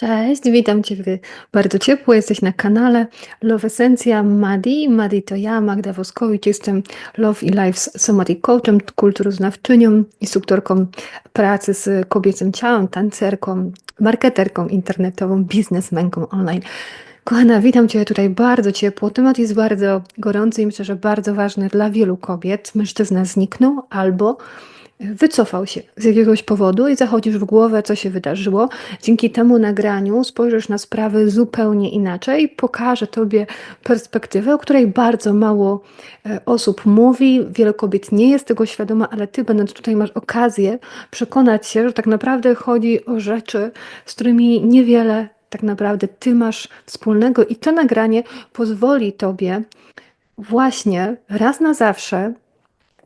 Cześć, witam Ciebie bardzo ciepło. Jesteś na kanale Love Essencja Madi. Madi to ja, Magda Woskowicz. Jestem Love i Life Somatic Coachem, kulturoznawczynią, instruktorką pracy z kobiecym ciałem, tancerką, marketerką internetową, biznesmenką online. Kochana, witam Cię tutaj bardzo ciepło. Temat jest bardzo gorący i myślę, że bardzo ważny dla wielu kobiet. Mężczyzna zniknął albo wycofał się z jakiegoś powodu i zachodzisz w głowę, co się wydarzyło. Dzięki temu nagraniu spojrzysz na sprawy zupełnie inaczej, pokażę Tobie perspektywę, o której bardzo mało e, osób mówi, wiele kobiet nie jest tego świadoma, ale Ty, będąc tutaj, masz okazję przekonać się, że tak naprawdę chodzi o rzeczy, z którymi niewiele tak naprawdę Ty masz wspólnego i to nagranie pozwoli Tobie właśnie raz na zawsze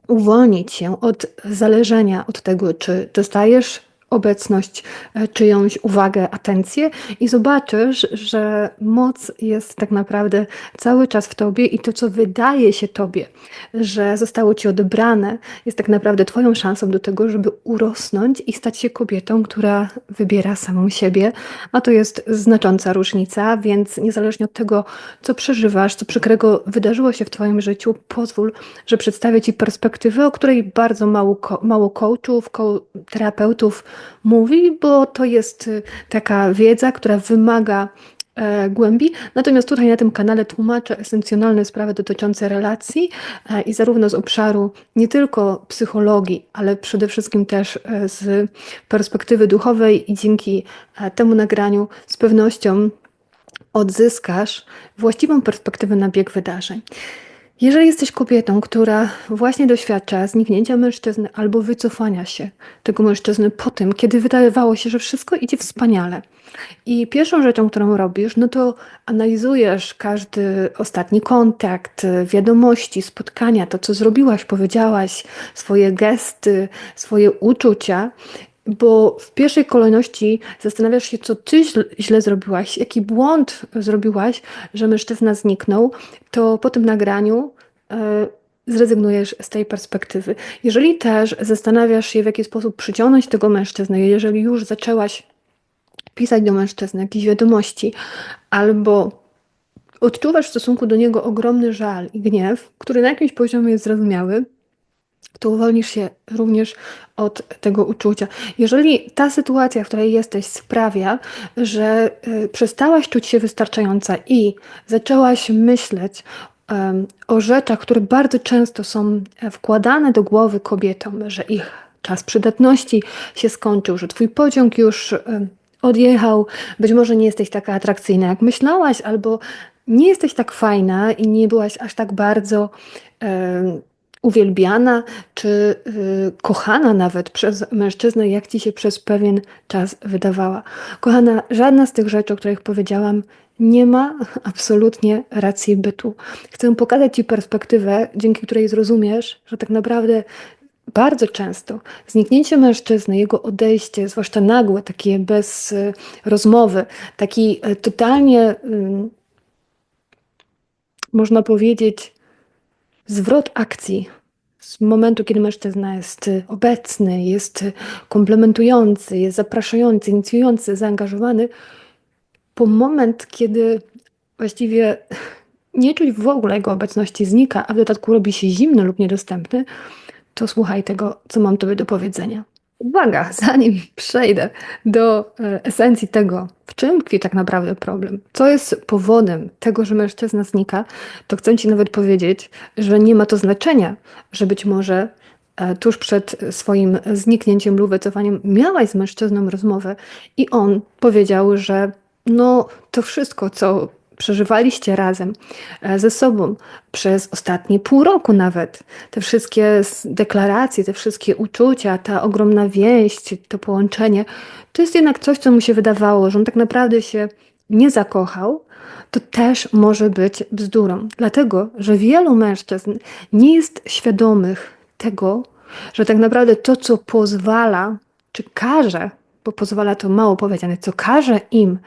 uwolnić się od zależenia od tego, czy dostajesz obecność, e, czyjąś uwagę, atencję i zobaczysz, że moc jest tak naprawdę cały czas w tobie i to, co wydaje się tobie, że zostało ci odebrane, jest tak naprawdę twoją szansą do tego, żeby urosnąć i stać się kobietą, która wybiera samą siebie, a to jest znacząca różnica, więc niezależnie od tego, co przeżywasz, co przykrego wydarzyło się w twoim życiu, pozwól, że przedstawię ci perspektywę, o której bardzo mało, mało coachów, terapeutów mówi, bo to jest y, taka wiedza, która wymaga e, głębi. Natomiast tutaj na tym kanale tłumaczę esencjonalne sprawy dotyczące relacji e, i zarówno z obszaru nie tylko psychologii, ale przede wszystkim też e, z perspektywy duchowej i dzięki temu nagraniu z pewnością odzyskasz właściwą perspektywę na bieg wydarzeń. Jeżeli jesteś kobietą, która właśnie doświadcza zniknięcia mężczyzny albo wycofania się tego mężczyzny po tym, kiedy wydawało się, że wszystko idzie wspaniale, i pierwszą rzeczą, którą robisz, no to analizujesz każdy ostatni kontakt, wiadomości, spotkania, to co zrobiłaś, powiedziałaś, swoje gesty, swoje uczucia bo w pierwszej kolejności zastanawiasz się, co ty źle zrobiłaś, jaki błąd zrobiłaś, że mężczyzna zniknął, to po tym nagraniu e, zrezygnujesz z tej perspektywy. Jeżeli też zastanawiasz się, w jaki sposób przyciągnąć tego mężczyznę, jeżeli już zaczęłaś pisać do mężczyzny jakieś wiadomości, albo odczuwasz w stosunku do niego ogromny żal i gniew, który na jakimś poziomie jest zrozumiały, to uwolnisz się również od tego uczucia. Jeżeli ta sytuacja, w której jesteś, sprawia, że y, przestałaś czuć się wystarczająca i zaczęłaś myśleć o rzeczach, które bardzo często są e, wkładane do głowy kobietom, że ich czas przydatności się skończył, że twój pociąg już odjechał, być może nie jesteś taka atrakcyjna, jak myślałaś, albo nie jesteś tak fajna i nie byłaś aż tak bardzo uwielbiana czy y, kochana nawet przez mężczyznę, jak ci się przez pewien czas wydawała. Kochana, żadna z tych rzeczy, o których powiedziałam, nie ma absolutnie racji bytu. Chcę pokazać Ci perspektywę, dzięki której zrozumiesz, że tak naprawdę bardzo często zniknięcie mężczyzny, jego odejście, zwłaszcza nagłe, takie bez y, rozmowy, taki y, totalnie, można powiedzieć, zwrot akcji z momentu, kiedy mężczyzna jest y, obecny, jest y, komplementujący, jest zapraszający, inicjujący, zaangażowany, po moment, kiedy właściwie nie czuć w ogóle jego obecności znika, a w dodatku robi się zimny lub niedostępny, to słuchaj tego, co mam tobie do powiedzenia. Uwaga, zanim przejdę do e, esencji tego, w czym tkwi tak naprawdę problem, co jest powodem tego, że mężczyzna znika, to chcę Ci nawet powiedzieć, że nie ma to znaczenia, że być może e, tuż przed swoim zniknięciem lub wycofaniem miałaś z mężczyzną rozmowę i on powiedział, że no to wszystko, co przeżywaliście razem e, ze sobą przez ostatnie pół roku nawet. Te wszystkie deklaracje, te wszystkie uczucia, ta ogromna więź, to połączenie, to jest jednak coś, co mu się wydawało, że on tak naprawdę się nie zakochał, to też może być bzdurą. Dlatego, że wielu mężczyzn nie jest świadomych tego, że tak naprawdę to, co pozwala, czy każe, bo pozwala to mało powiedziane, co każe im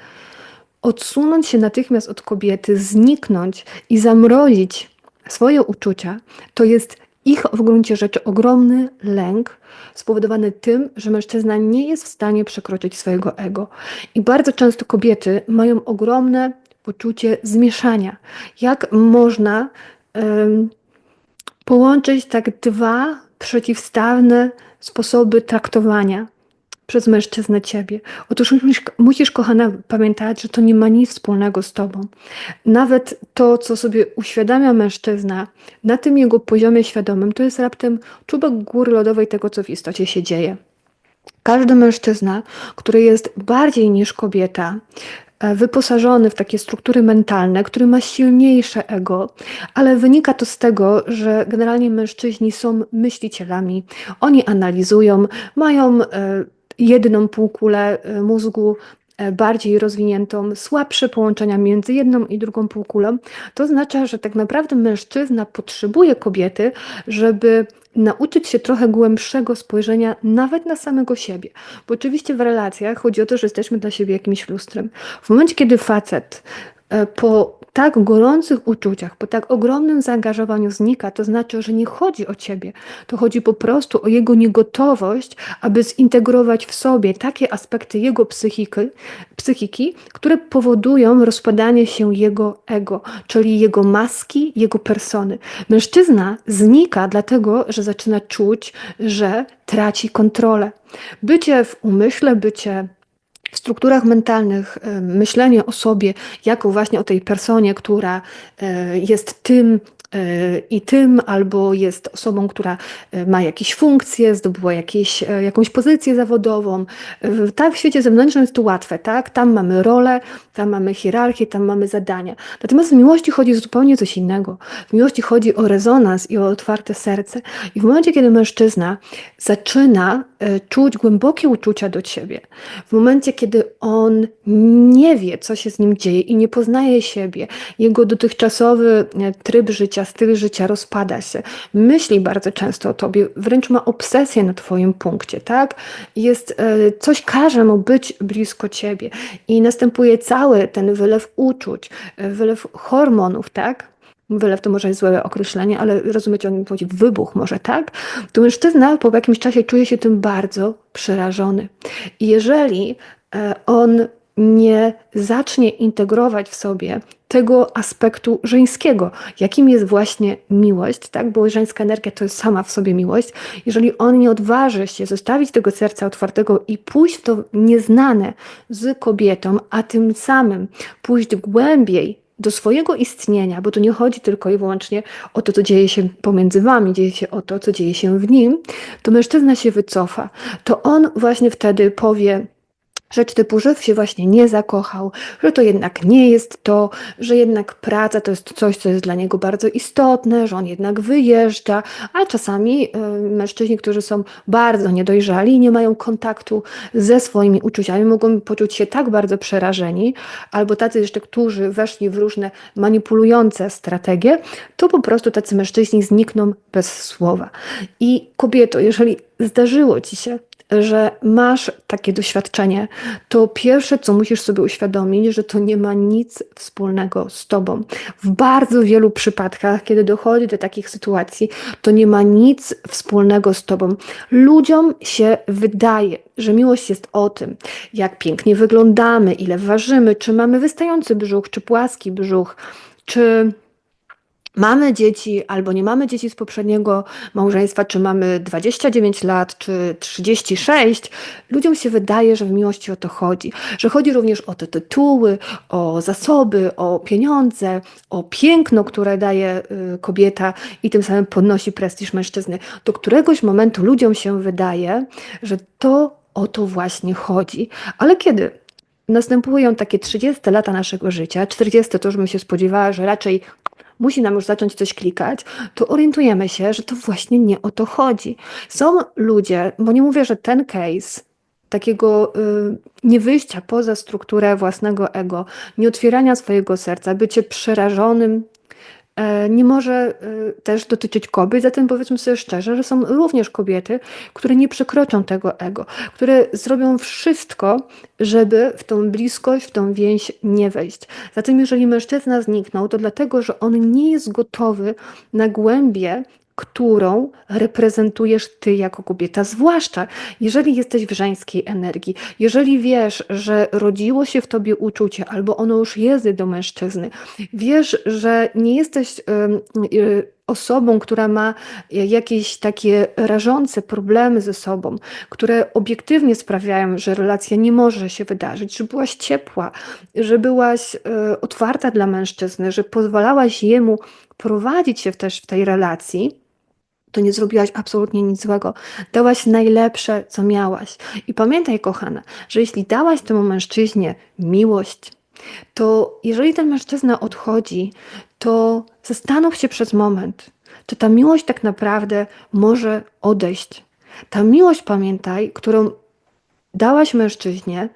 odsunąć się natychmiast od kobiety, zniknąć i zamrozić swoje uczucia, to jest ich w gruncie rzeczy ogromny lęk spowodowany tym, że mężczyzna nie jest w stanie przekroczyć swojego ego. I bardzo często kobiety mają ogromne poczucie zmieszania. Jak można um, połączyć tak dwa przeciwstawne sposoby traktowania przez mężczyznę ciebie. Otóż musisz, musisz, kochana, pamiętać, że to nie ma nic wspólnego z tobą. Nawet to, co sobie uświadamia mężczyzna na tym jego poziomie świadomym, to jest raptem czubek góry lodowej tego, co w istocie się dzieje. Każdy mężczyzna, który jest bardziej niż kobieta, e, wyposażony w takie struktury mentalne, który ma silniejsze ego, ale wynika to z tego, że generalnie mężczyźni są myślicielami. Oni analizują, mają e, jedną półkulę e, mózgu e, bardziej rozwiniętą, słabsze połączenia między jedną i drugą półkulą, to oznacza, że tak naprawdę mężczyzna potrzebuje kobiety, żeby nauczyć się trochę głębszego spojrzenia nawet na samego siebie. Bo oczywiście w relacjach chodzi o to, że jesteśmy dla siebie jakimś lustrem. W momencie, kiedy facet e, po tak gorących uczuciach, po tak ogromnym zaangażowaniu znika, to znaczy, że nie chodzi o ciebie, to chodzi po prostu o jego niegotowość, aby zintegrować w sobie takie aspekty jego psychiki, psychiki, które powodują rozpadanie się jego ego, czyli jego maski, jego persony. Mężczyzna znika dlatego, że zaczyna czuć, że traci kontrolę. Bycie w umyśle, bycie w strukturach mentalnych e, myślenie o sobie jako właśnie o tej personie, która e, jest tym, i tym, albo jest osobą, która e, ma jakieś funkcje, zdobyła jakieś, e, jakąś pozycję zawodową. Tak, w świecie zewnętrznym jest to łatwe, tak? Tam mamy rolę, tam mamy hierarchię, tam mamy zadania. Natomiast w miłości chodzi o zupełnie coś innego. W miłości chodzi o rezonans i o otwarte serce. I w momencie, kiedy mężczyzna zaczyna czuć głębokie uczucia do ciebie, w momencie, kiedy on nie wie, co się z nim dzieje i nie poznaje siebie, jego dotychczasowy tryb życia, życia, styl życia rozpada się, myśli bardzo często o tobie, wręcz ma obsesję na twoim punkcie, tak? Jest, e, coś każe mu być blisko ciebie i następuje cały ten wylew uczuć, e, wylew hormonów, tak? Wylew to może jest złe określenie, ale rozumiecie, on chodzi wybuch może, tak? To mężczyzna po jakimś czasie czuje się tym bardzo przerażony. I jeżeli e, on nie zacznie integrować w sobie tego aspektu żeńskiego, jakim jest właśnie miłość, tak? Bo żeńska energia to jest sama w sobie miłość. Jeżeli on nie odważy się zostawić tego serca otwartego i pójść w to nieznane z kobietą, a tym samym pójść głębiej do swojego istnienia, bo to nie chodzi tylko i wyłącznie o to, co dzieje się pomiędzy wami, dzieje się o to, co dzieje się w nim, to mężczyzna się wycofa. To on właśnie wtedy powie, rzecz typu, że się właśnie nie zakochał, że to jednak nie jest to, że jednak praca to jest coś, co jest dla niego bardzo istotne, że on jednak wyjeżdża, a czasami y, mężczyźni, którzy są bardzo niedojrzali i nie mają kontaktu ze swoimi uczuciami, mogą poczuć się tak bardzo przerażeni, albo tacy jeszcze, którzy weszli w różne manipulujące strategie, to po prostu tacy mężczyźni znikną bez słowa. I kobieto, jeżeli zdarzyło ci się że masz takie doświadczenie, to pierwsze, co musisz sobie uświadomić, że to nie ma nic wspólnego z tobą. W bardzo wielu przypadkach, kiedy dochodzi do takich sytuacji, to nie ma nic wspólnego z tobą. Ludziom się wydaje, że miłość jest o tym, jak pięknie wyglądamy, ile ważymy, czy mamy wystający brzuch, czy płaski brzuch, czy mamy dzieci albo nie mamy dzieci z poprzedniego małżeństwa, czy mamy 29 lat, czy 36, ludziom się wydaje, że w miłości o to chodzi. Że chodzi również o te tytuły, o zasoby, o pieniądze, o piękno, które daje y, kobieta i tym samym podnosi prestiż mężczyzny. Do któregoś momentu ludziom się wydaje, że to o to właśnie chodzi. Ale kiedy następują takie 30 lata naszego życia, 40 to już bym się spodziewała, że raczej musi nam już zacząć coś klikać, to orientujemy się, że to właśnie nie o to chodzi. Są ludzie, bo nie mówię, że ten case takiego y, nie wyjścia poza strukturę własnego ego, nie otwierania swojego serca, bycie przerażonym nie może e, też dotyczyć kobiet, zatem powiedzmy sobie szczerze, że są również kobiety, które nie przekroczą tego ego, które zrobią wszystko, żeby w tą bliskość, w tą więź nie wejść. Zatem jeżeli mężczyzna zniknął, to dlatego, że on nie jest gotowy na głębie którą reprezentujesz ty jako kobieta, zwłaszcza jeżeli jesteś w żeńskiej energii, jeżeli wiesz, że rodziło się w tobie uczucie, albo ono już jest do mężczyzny, wiesz, że nie jesteś y, osobą, która ma jakieś takie rażące problemy ze sobą, które obiektywnie sprawiają, że relacja nie może się wydarzyć, że byłaś ciepła, że byłaś y, otwarta dla mężczyzny, że pozwalałaś jemu prowadzić się też w tej relacji, to nie zrobiłaś absolutnie nic złego. Dałaś najlepsze, co miałaś. I pamiętaj, kochana, że jeśli dałaś temu mężczyźnie miłość, to jeżeli ten mężczyzna odchodzi, to zastanów się przez moment, czy ta miłość tak naprawdę może odejść. Ta miłość, pamiętaj, którą dałaś mężczyźnie,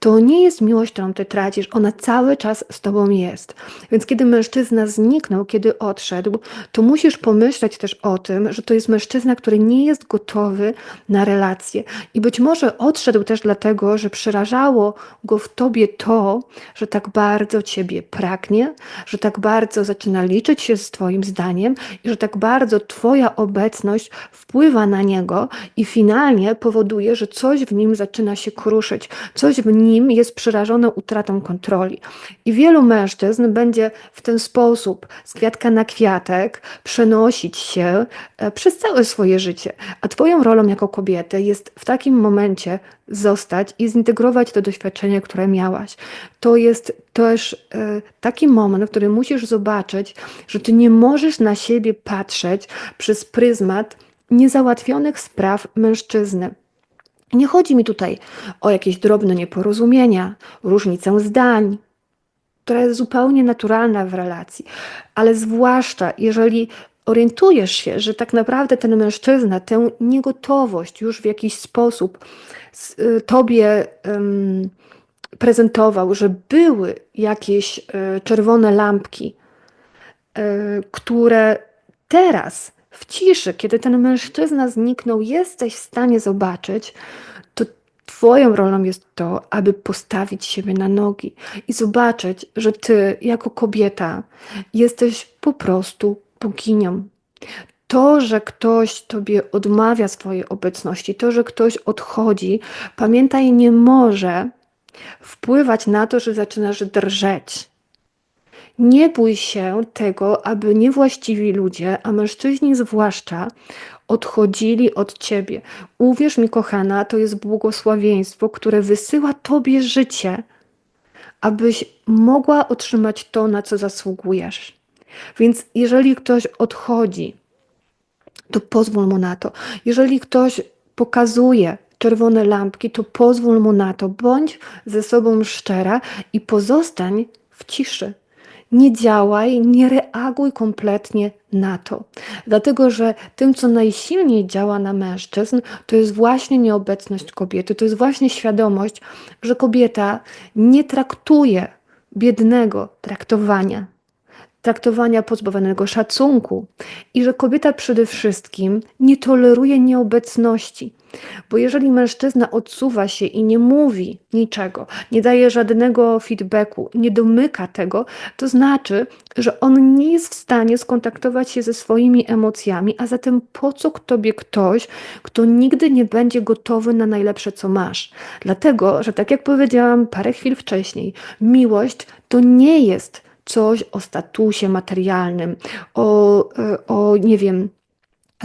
to nie jest miłość, którą ty tracisz, ona cały czas z tobą jest. Więc kiedy mężczyzna zniknął, kiedy odszedł, to musisz pomyśleć też o tym, że to jest mężczyzna, który nie jest gotowy na relacje. I być może odszedł też dlatego, że przerażało go w tobie to, że tak bardzo ciebie pragnie, że tak bardzo zaczyna liczyć się z twoim zdaniem i że tak bardzo twoja obecność wpływa na niego i finalnie powoduje, że coś w nim zaczyna się kruszyć, coś w nim nim jest przerażone utratą kontroli. I wielu mężczyzn będzie w ten sposób z kwiatka na kwiatek przenosić się e, przez całe swoje życie. A Twoją rolą jako kobiety jest w takim momencie zostać i zintegrować to doświadczenie, które miałaś. To jest też e, taki moment, w którym musisz zobaczyć, że Ty nie możesz na siebie patrzeć przez pryzmat niezałatwionych spraw mężczyzny. Nie chodzi mi tutaj o jakieś drobne nieporozumienia, różnicę zdań, która jest zupełnie naturalna w relacji, ale zwłaszcza jeżeli orientujesz się, że tak naprawdę ten mężczyzna tę niegotowość już w jakiś sposób y, tobie prezentował, że były jakieś y, czerwone lampki, y, które teraz w ciszy, kiedy ten mężczyzna zniknął, jesteś w stanie zobaczyć, to Twoją rolą jest to, aby postawić siebie na nogi i zobaczyć, że Ty, jako kobieta, jesteś po prostu boginią. To, że ktoś Tobie odmawia swojej obecności, to, że ktoś odchodzi, pamiętaj, nie może wpływać na to, że zaczynasz drżeć nie bój się tego, aby niewłaściwi ludzie, a mężczyźni zwłaszcza, odchodzili od ciebie. Uwierz mi, kochana, to jest błogosławieństwo, które wysyła tobie życie, abyś mogła otrzymać to, na co zasługujesz. Więc jeżeli ktoś odchodzi, to pozwól mu na to. Jeżeli ktoś pokazuje czerwone lampki, to pozwól mu na to. Bądź ze sobą szczera i pozostań w ciszy nie działaj, nie reaguj kompletnie na to. Dlatego, że tym, co najsilniej działa na mężczyzn, to jest właśnie nieobecność kobiety, to jest właśnie świadomość, że kobieta nie traktuje biednego traktowania, traktowania pozbawionego szacunku i że kobieta przede wszystkim nie toleruje nieobecności. Bo jeżeli mężczyzna odsuwa się i nie mówi niczego, nie daje żadnego feedbacku, nie domyka tego, to znaczy, że on nie jest w stanie skontaktować się ze swoimi emocjami, a zatem po co tobie ktoś, kto nigdy nie będzie gotowy na najlepsze, co masz? Dlatego, że tak jak powiedziałam parę chwil wcześniej, miłość to nie jest coś o statusie materialnym, o, e, o nie wiem,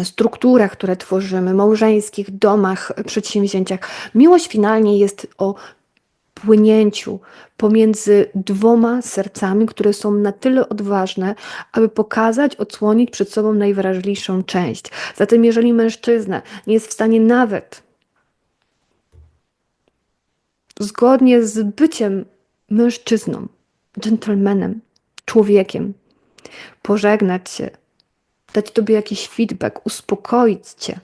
strukturach, które tworzymy, małżeńskich domach, przedsięwzięciach. Miłość finalnie jest o płynięciu pomiędzy dwoma sercami, które są na tyle odważne, aby pokazać, odsłonić przed sobą najwrażliwszą część. Zatem, jeżeli mężczyzna nie jest w stanie nawet zgodnie z byciem mężczyzną, dżentelmenem, człowiekiem, pożegnać się, dać tobie jakiś feedback, uspokoić cię.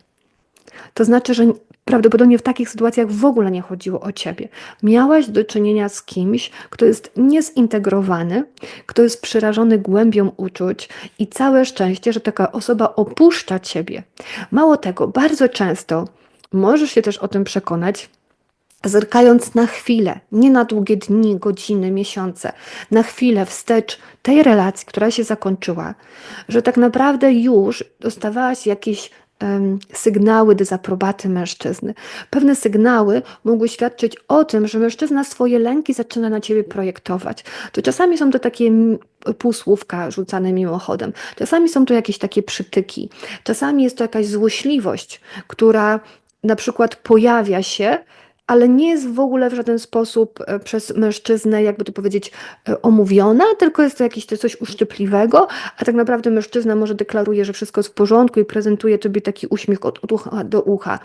To znaczy, że prawdopodobnie w takich sytuacjach w ogóle nie chodziło o ciebie. Miałaś do czynienia z kimś, kto jest niezintegrowany, kto jest przerażony głębią uczuć i całe szczęście, że taka osoba opuszcza ciebie. Mało tego, bardzo często możesz się też o tym przekonać zerkając na chwilę, nie na długie dni, godziny, miesiące, na chwilę wstecz tej relacji, która się zakończyła, że tak naprawdę już dostawałaś jakieś em, sygnały dezaprobaty mężczyzny. Pewne sygnały mogły świadczyć o tym, że mężczyzna swoje lęki zaczyna na ciebie projektować. To czasami są to takie półsłówka rzucane mimochodem, czasami są to jakieś takie przytyki, czasami jest to jakaś złośliwość, która na przykład pojawia się ale nie jest w ogóle w żaden sposób e, przez mężczyznę, jakby to powiedzieć, e, omówiona, tylko jest to jakieś coś uszczypliwego, a tak naprawdę mężczyzna może deklaruje, że wszystko jest w porządku i prezentuje tobie taki uśmiech od ucha do ucha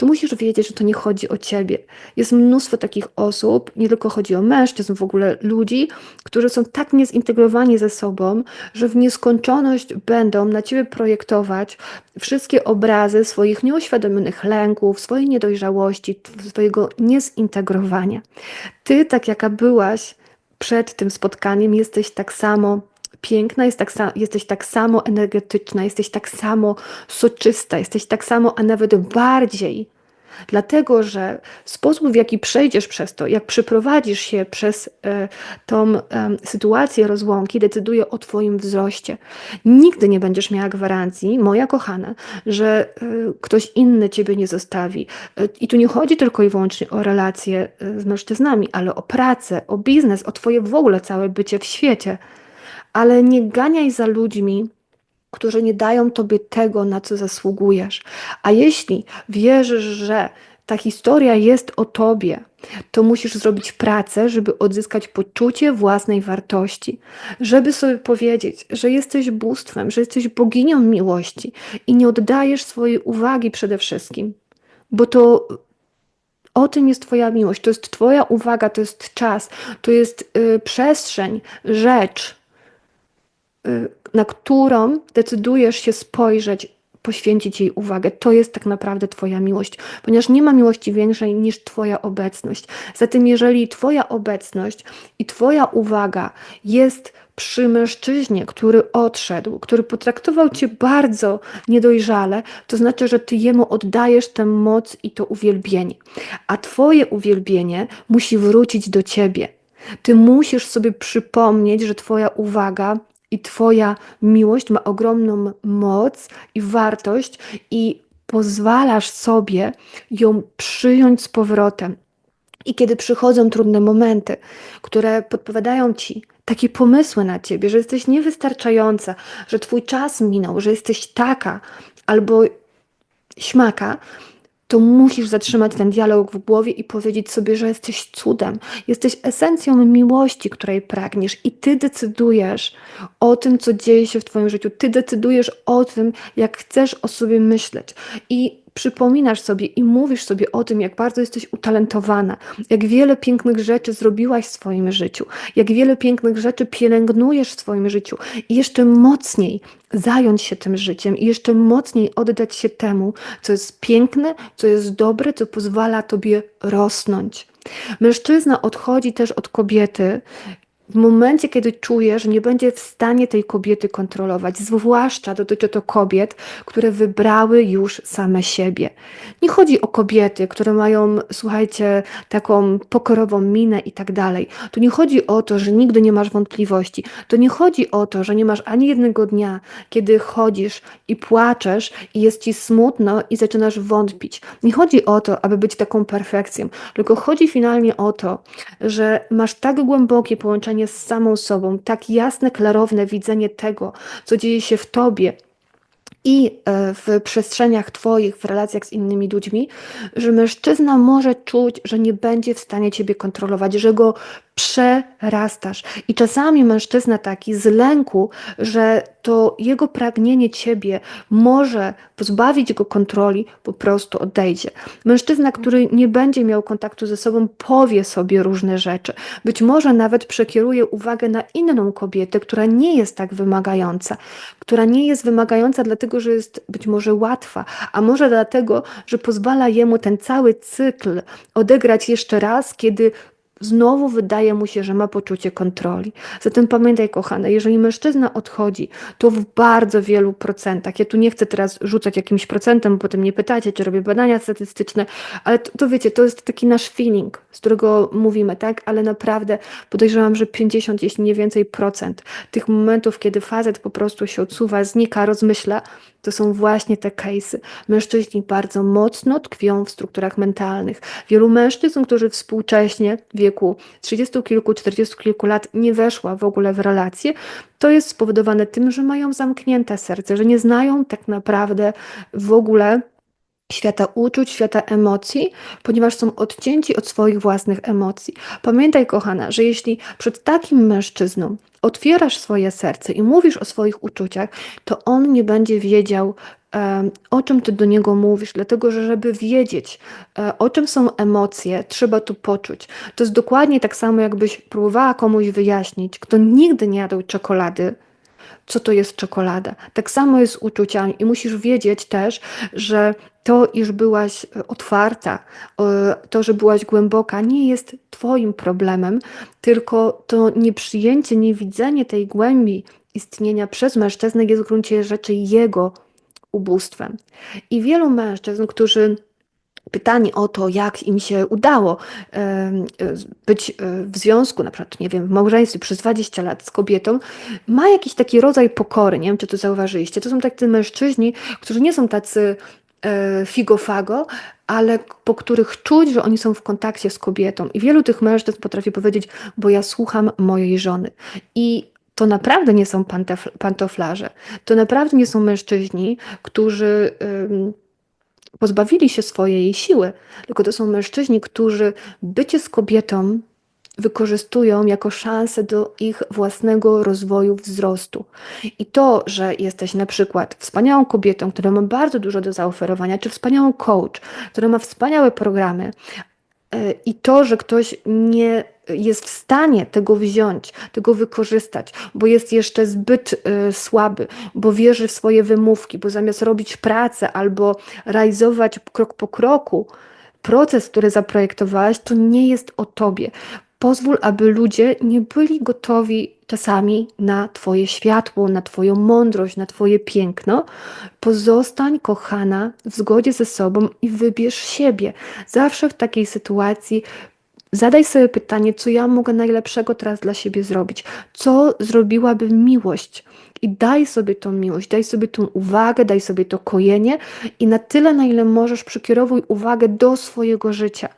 to musisz wiedzieć, że to nie chodzi o ciebie. Jest mnóstwo takich osób, nie tylko chodzi o mężczyzn, w ogóle ludzi, którzy są tak niezintegrowani ze sobą, że w nieskończoność będą na ciebie projektować wszystkie obrazy swoich nieuświadomionych lęków, swojej niedojrzałości, swojego niezintegrowania. Ty, tak jaka byłaś przed tym spotkaniem, jesteś tak samo piękna, jest tak, jesteś tak samo energetyczna, jesteś tak samo soczysta, jesteś tak samo, a nawet bardziej. Dlatego, że sposób, w jaki przejdziesz przez to, jak przeprowadzisz się przez e, tą e, sytuację rozłąki, decyduje o Twoim wzroście. Nigdy nie będziesz miała gwarancji, moja kochana, że e, ktoś inny Ciebie nie zostawi. I tu nie chodzi tylko i wyłącznie o relacje z mężczyznami, ale o pracę, o biznes, o Twoje w ogóle całe bycie w świecie ale nie ganiaj za ludźmi, którzy nie dają tobie tego, na co zasługujesz. A jeśli wierzysz, że ta historia jest o tobie, to musisz zrobić pracę, żeby odzyskać poczucie własnej wartości, żeby sobie powiedzieć, że jesteś bóstwem, że jesteś boginią miłości i nie oddajesz swojej uwagi przede wszystkim, bo to o tym jest Twoja miłość, to jest Twoja uwaga, to jest czas, to jest y, przestrzeń, rzecz, na którą decydujesz się spojrzeć, poświęcić jej uwagę. To jest tak naprawdę Twoja miłość, ponieważ nie ma miłości większej niż Twoja obecność. Zatem, jeżeli Twoja obecność i Twoja uwaga jest przy mężczyźnie, który odszedł, który potraktował Cię bardzo niedojrzale, to znaczy, że Ty jemu oddajesz tę moc i to uwielbienie. A Twoje uwielbienie musi wrócić do Ciebie. Ty musisz sobie przypomnieć, że Twoja uwaga i Twoja miłość ma ogromną moc i wartość, i pozwalasz sobie ją przyjąć z powrotem. I kiedy przychodzą trudne momenty, które podpowiadają ci takie pomysły na ciebie, że jesteś niewystarczająca, że twój czas minął, że jesteś taka albo śmaka, to musisz zatrzymać ten dialog w głowie i powiedzieć sobie, że jesteś cudem, jesteś esencją miłości, której pragniesz, i ty decydujesz o tym, co dzieje się w Twoim życiu. Ty decydujesz o tym, jak chcesz o sobie myśleć. I przypominasz sobie i mówisz sobie o tym, jak bardzo jesteś utalentowana, jak wiele pięknych rzeczy zrobiłaś w swoim życiu, jak wiele pięknych rzeczy pielęgnujesz w swoim życiu i jeszcze mocniej zająć się tym życiem i jeszcze mocniej oddać się temu, co jest piękne, co jest dobre, co pozwala tobie rosnąć. Mężczyzna odchodzi też od kobiety, w momencie, kiedy czuje, że nie będzie w stanie tej kobiety kontrolować, zwłaszcza dotyczy to kobiet, które wybrały już same siebie. Nie chodzi o kobiety, które mają, słuchajcie, taką pokorową minę i tak dalej. Tu nie chodzi o to, że nigdy nie masz wątpliwości. To nie chodzi o to, że nie masz ani jednego dnia, kiedy chodzisz i płaczesz i jest ci smutno i zaczynasz wątpić. Nie chodzi o to, aby być taką perfekcją, tylko chodzi finalnie o to, że masz tak głębokie połączenie z samą sobą, tak jasne, klarowne widzenie tego, co dzieje się w tobie i e, w przestrzeniach Twoich, w relacjach z innymi ludźmi, że mężczyzna może czuć, że nie będzie w stanie Ciebie kontrolować, że go przerastasz. I czasami mężczyzna taki z lęku, że to jego pragnienie ciebie może pozbawić go kontroli, po prostu odejdzie. Mężczyzna, który nie będzie miał kontaktu ze sobą, powie sobie różne rzeczy. Być może nawet przekieruje uwagę na inną kobietę, która nie jest tak wymagająca, która nie jest wymagająca dlatego, że jest być może łatwa, a może dlatego, że pozwala jemu ten cały cykl odegrać jeszcze raz, kiedy Znowu wydaje mu się, że ma poczucie kontroli. Zatem pamiętaj, kochana, jeżeli mężczyzna odchodzi, to w bardzo wielu procentach, ja tu nie chcę teraz rzucać jakimś procentem, bo potem nie pytacie, czy robię badania statystyczne, ale to, to wiecie, to jest taki nasz feeling, z którego mówimy, tak? Ale naprawdę podejrzewam, że 50, jeśli nie więcej procent tych momentów, kiedy facet po prostu się odsuwa, znika, rozmyśla, to są właśnie te case'y. Mężczyźni bardzo mocno tkwią w strukturach mentalnych. Wielu mężczyzn, którzy współcześnie w wieku 30 kilku, 40 kilku lat nie weszła w ogóle w relacje, to jest spowodowane tym, że mają zamknięte serce, że nie znają tak naprawdę w ogóle świata uczuć, świata emocji, ponieważ są odcięci od swoich własnych emocji. Pamiętaj, kochana, że jeśli przed takim mężczyzną otwierasz swoje serce i mówisz o swoich uczuciach, to on nie będzie wiedział, o czym ty do niego mówisz, dlatego że żeby wiedzieć, e, o czym są emocje, trzeba to poczuć. To jest dokładnie tak samo, jakbyś próbowała komuś wyjaśnić, kto nigdy nie jadł czekolady, co to jest czekolada. Tak samo jest z uczuciami i musisz wiedzieć też, że to, iż byłaś e, otwarta, e, to, że byłaś głęboka, nie jest Twoim problemem, tylko to nieprzyjęcie, niewidzenie tej głębi istnienia przez mężczyznę jest w gruncie rzeczy jego ubóstwem. I wielu mężczyzn, którzy pytani o to, jak im się udało być e, w związku, na przykład, nie wiem, w małżeństwie przez 20 lat z kobietą, ma jakiś taki rodzaj pokory, nie wiem, czy to zauważyliście. To są tacy mężczyźni, którzy nie są tacy e, figo-fago, ale po których czuć, że oni są w kontakcie z kobietą. I wielu tych mężczyzn potrafi powiedzieć, bo ja słucham mojej żony. I to naprawdę nie są pantoflarze. To naprawdę nie są mężczyźni, którzy em, pozbawili się swojej siły, tylko to są mężczyźni, którzy bycie z kobietą wykorzystują jako szansę do ich własnego rozwoju, wzrostu. I to, że jesteś na przykład wspaniałą kobietą, która ma bardzo dużo do zaoferowania, czy wspaniałą coach, która ma wspaniałe programy, I to, że ktoś nie jest w stanie tego wziąć, tego wykorzystać, bo jest jeszcze zbyt e, słaby, bo wierzy w swoje wymówki, bo zamiast robić pracę albo realizować krok po kroku proces, który zaprojektowałaś, to nie jest o tobie. Pozwól, aby ludzie nie byli gotowi czasami na Twoje światło, na Twoją mądrość, na Twoje piękno. Pozostań kochana w zgodzie ze sobą i wybierz siebie. Zawsze w takiej sytuacji Zadaj sobie pytanie, co ja mogę najlepszego teraz dla siebie zrobić? Co zrobiłaby miłość? I daj sobie tą miłość, daj sobie tą uwagę, daj sobie to kojenie i na tyle, na ile możesz, przekierowuj uwagę do swojego życia.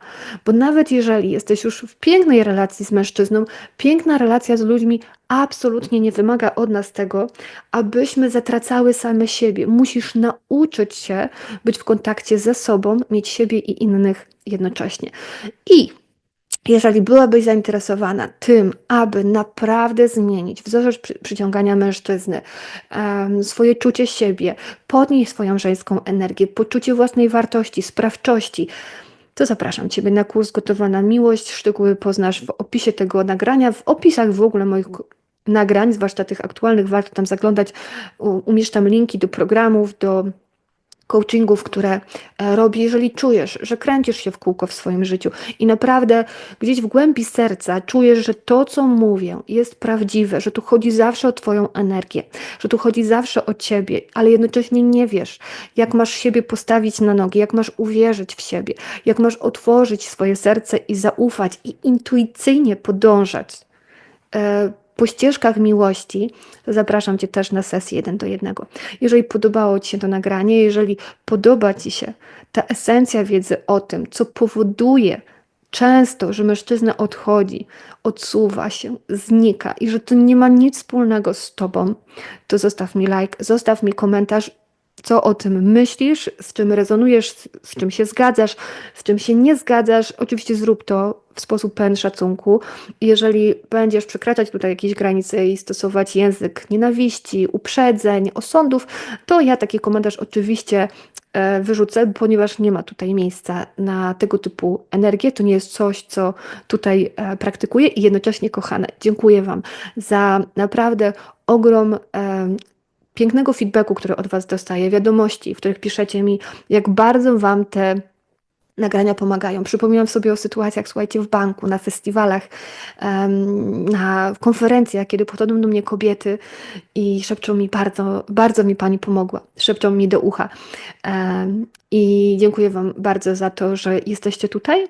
Bo nawet jeżeli jesteś już w pięknej relacji z mężczyzną, piękna relacja z ludźmi absolutnie nie wymaga od nas tego, abyśmy zatracały same siebie. Musisz nauczyć się być w kontakcie ze sobą, mieć siebie i innych jednocześnie. I jeżeli byłabyś zainteresowana tym, aby naprawdę zmienić wzorzec przy, przyciągania mężczyzny, swoje czucie siebie, podnieść swoją żeńską energię, poczucie własnej wartości, sprawczości, to zapraszam Ciebie na kurs Gotowana Miłość. Szczegóły poznasz w opisie tego nagrania, w opisach w ogóle moich nagrań, zwłaszcza tych aktualnych, warto tam zaglądać. Umieszczam linki do programów, do coachingów, które e, robi, jeżeli czujesz, że kręcisz się w kółko w swoim życiu i naprawdę gdzieś w głębi serca czujesz, że to, co mówię, jest prawdziwe, że tu chodzi zawsze o Twoją energię, że tu chodzi zawsze o Ciebie, ale jednocześnie nie wiesz, jak masz siebie postawić na nogi, jak masz uwierzyć w siebie, jak masz otworzyć swoje serce i zaufać i intuicyjnie podążać. Po ścieżkach miłości, zapraszam Cię też na sesję 1 do 1. Jeżeli podobało Ci się to nagranie, jeżeli podoba Ci się ta esencja wiedzy o tym, co powoduje często, że mężczyzna odchodzi, odsuwa się, znika i że to nie ma nic wspólnego z Tobą, to zostaw mi like, zostaw mi komentarz, co o tym myślisz, z czym rezonujesz, z, czym się zgadzasz, z czym się nie zgadzasz. Oczywiście zrób to w sposób pełen szacunku. Jeżeli będziesz przekraczać tutaj jakieś granice i stosować język nienawiści, uprzedzeń, osądów, to ja taki komentarz oczywiście e, wyrzucę, ponieważ nie ma tutaj miejsca na tego typu energię. To nie jest coś, co tutaj e, praktykuję i jednocześnie kochane. Dziękuję Wam za naprawdę ogrom e, pięknego feedbacku, który od Was dostaję, wiadomości, w których piszecie mi, jak bardzo Wam te nagrania pomagają. Przypominam sobie o sytuacjach, słuchajcie, w banku, na festiwalach, na konferencjach, kiedy podchodzą do mnie kobiety i szepczą mi bardzo, bardzo mi Pani pomogła, szepczą mi do ucha. I dziękuję Wam bardzo za to, że jesteście tutaj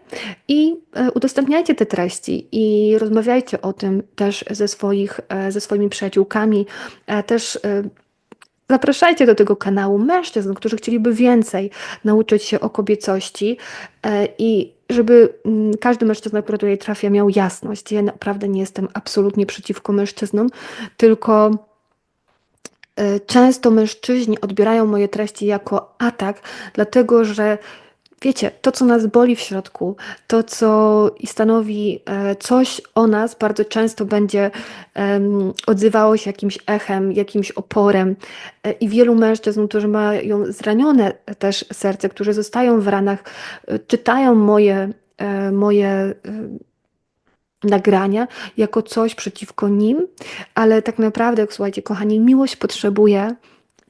i e, udostępniajcie te treści i rozmawiajcie o tym też ze, swoich, e, ze swoimi przyjaciółkami, e, też Zapraszajcie do tego kanału mężczyzn, którzy chcieliby więcej nauczyć się o kobiecości e, i żeby mm, każdy mężczyzna, który tutaj trafia, miał jasność. Ja naprawdę nie jestem absolutnie przeciwko mężczyznom, tylko e, często mężczyźni odbierają moje treści jako atak, dlatego że Wiecie, to co nas boli w środku, to co stanowi e, coś o nas, bardzo często będzie em, odzywało się jakimś echem, jakimś oporem. E, I wielu mężczyzn, którzy mają zranione też serce, którzy zostają w ranach, e, czytają moje, moje nagrania jako coś przeciwko nim, ale tak naprawdę, słuchajcie, kochani, miłość potrzebuje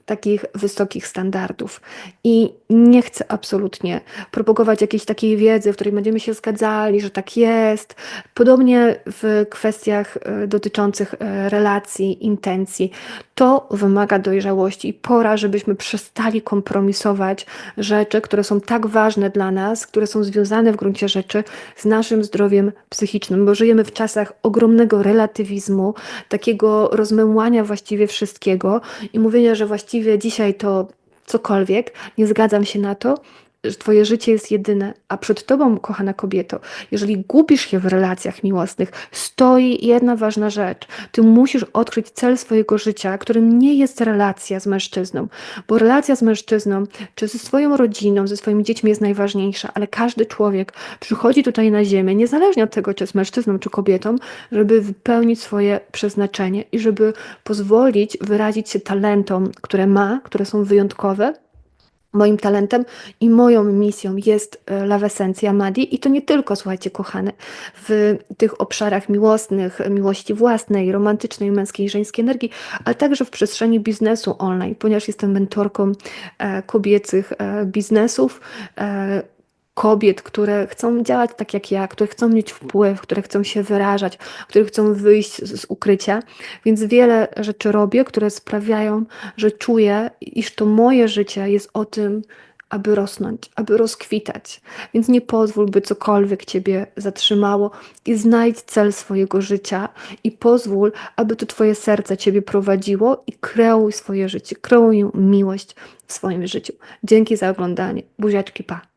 takich wysokich standardów. I nie chcę absolutnie propagować jakiejś takiej wiedzy, w której będziemy się zgadzali, że tak jest. Podobnie w kwestiach e, dotyczących e, relacji, intencji. To wymaga dojrzałości i pora, żebyśmy przestali kompromisować rzeczy, które są tak ważne dla nas, które są związane w gruncie rzeczy z naszym zdrowiem psychicznym, bo żyjemy w czasach ogromnego relatywizmu, takiego rozmyłania właściwie wszystkiego i mówienia, że właściwie dzisiaj to cokolwiek, nie zgadzam się na to, Twoje życie jest jedyne, a przed Tobą, kochana kobieto, jeżeli gubisz się w relacjach miłosnych, stoi jedna ważna rzecz. Ty musisz odkryć cel swojego życia, którym nie jest relacja z mężczyzną, bo relacja z mężczyzną, czy ze swoją rodziną, ze swoimi dziećmi jest najważniejsza, ale każdy człowiek przychodzi tutaj na ziemię, niezależnie od tego, czy jest mężczyzną, czy kobietą, żeby wypełnić swoje przeznaczenie i żeby pozwolić wyrazić się talentom, które ma, które są wyjątkowe Moim talentem i moją misją jest e, lawesencja Madi. I to nie tylko, słuchajcie, kochane, w tych obszarach miłosnych, miłości własnej, romantycznej, męskiej, żeńskiej energii, ale także w przestrzeni biznesu online, ponieważ jestem mentorką e, kobiecych e, biznesów, kobiet, które chcą działać tak jak ja, które chcą mieć wpływ, które chcą się wyrażać, które chcą wyjść z, z ukrycia. Więc wiele rzeczy robię, które sprawiają, że czuję, iż to moje życie jest o tym, aby rosnąć, aby rozkwitać. Więc nie pozwól, by cokolwiek ciebie zatrzymało i znajdź cel swojego życia i pozwól, aby to twoje serce ciebie prowadziło i kreuj swoje życie, kreuj miłość w swoim życiu. Dzięki za oglądanie. Buziaczki, pa!